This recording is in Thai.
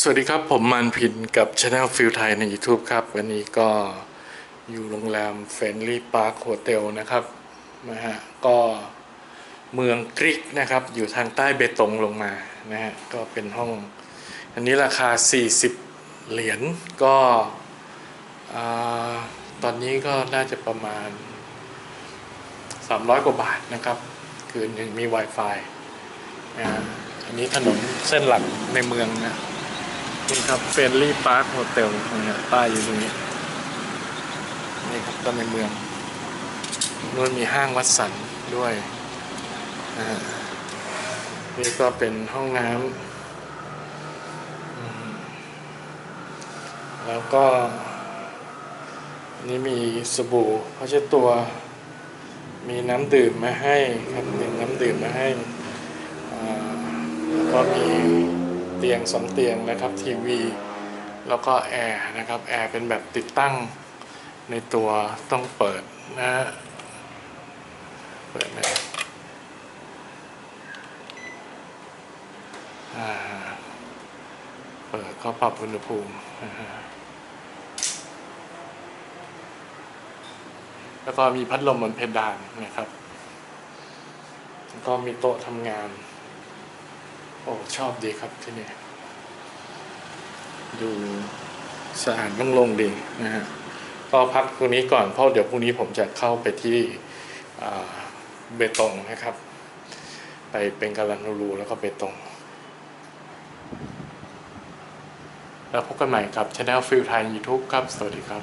สวัสดีครับ ผมมันพินกับ Channel ฟิลไทยใน YouTube ครับ วันนี้ก็อยู่โรงแรมเฟนลี่พาร์คโฮเทลนะครับนะฮะก็เมืองกริกนะครับ อยู่ทางใต้เบตงลงมานะฮะก็เป็นห้อง อันนี้ราคา 40 เหรียญก็อ่าตอนนี้ก็น่าจะประมาณ 300 กว่าบาทนะครับ คืนหนึ่งมี Wi-Fi นะฮะอันนี้ถนนเส้นหลักในเมืองนะ นี่ครับเฟรนลี่พาร์คโฮเทลตรงนะป้ายอยู่ตรงนี้ นี่ครับก็ในเมืองนู่นมีห้างวัดสันด้วยนะฮะนี่ก็เป็นห้องน้ำแล้วก็ นี่มีสบู่ผ้าเช็ดตัว มีน้ำดื่มมาให้ครับมีน้ำดื่มมาให้แล้วก็มี ตียงสองเตียงนะครับทีวี แล้วก็แอร์นะครับแอร์เป็นแบบติดตั้งในตัวต้องเปิดนะเปิดไหมอ่าเปิดก็ปรับอุณหภูมิแล้วก็มีพัดลมบนเพดานนะครับแล้วก็มีโต๊ะทำงาน โอ้ชอบดีครับที่นี่ ดูสะอาดโล่งๆดีนะฮะก็พักตรงนี้ก่อนเพราะเดี๋ยวพรุ่งนี้ผมจะเข้าไปที่เบตงนะครับ ไปเป็นกาลันรูแล้วก็เบตงแล้วพบกันใหม่กับช anel ฟิลไทย YouTube ครับ สวัสดีครับ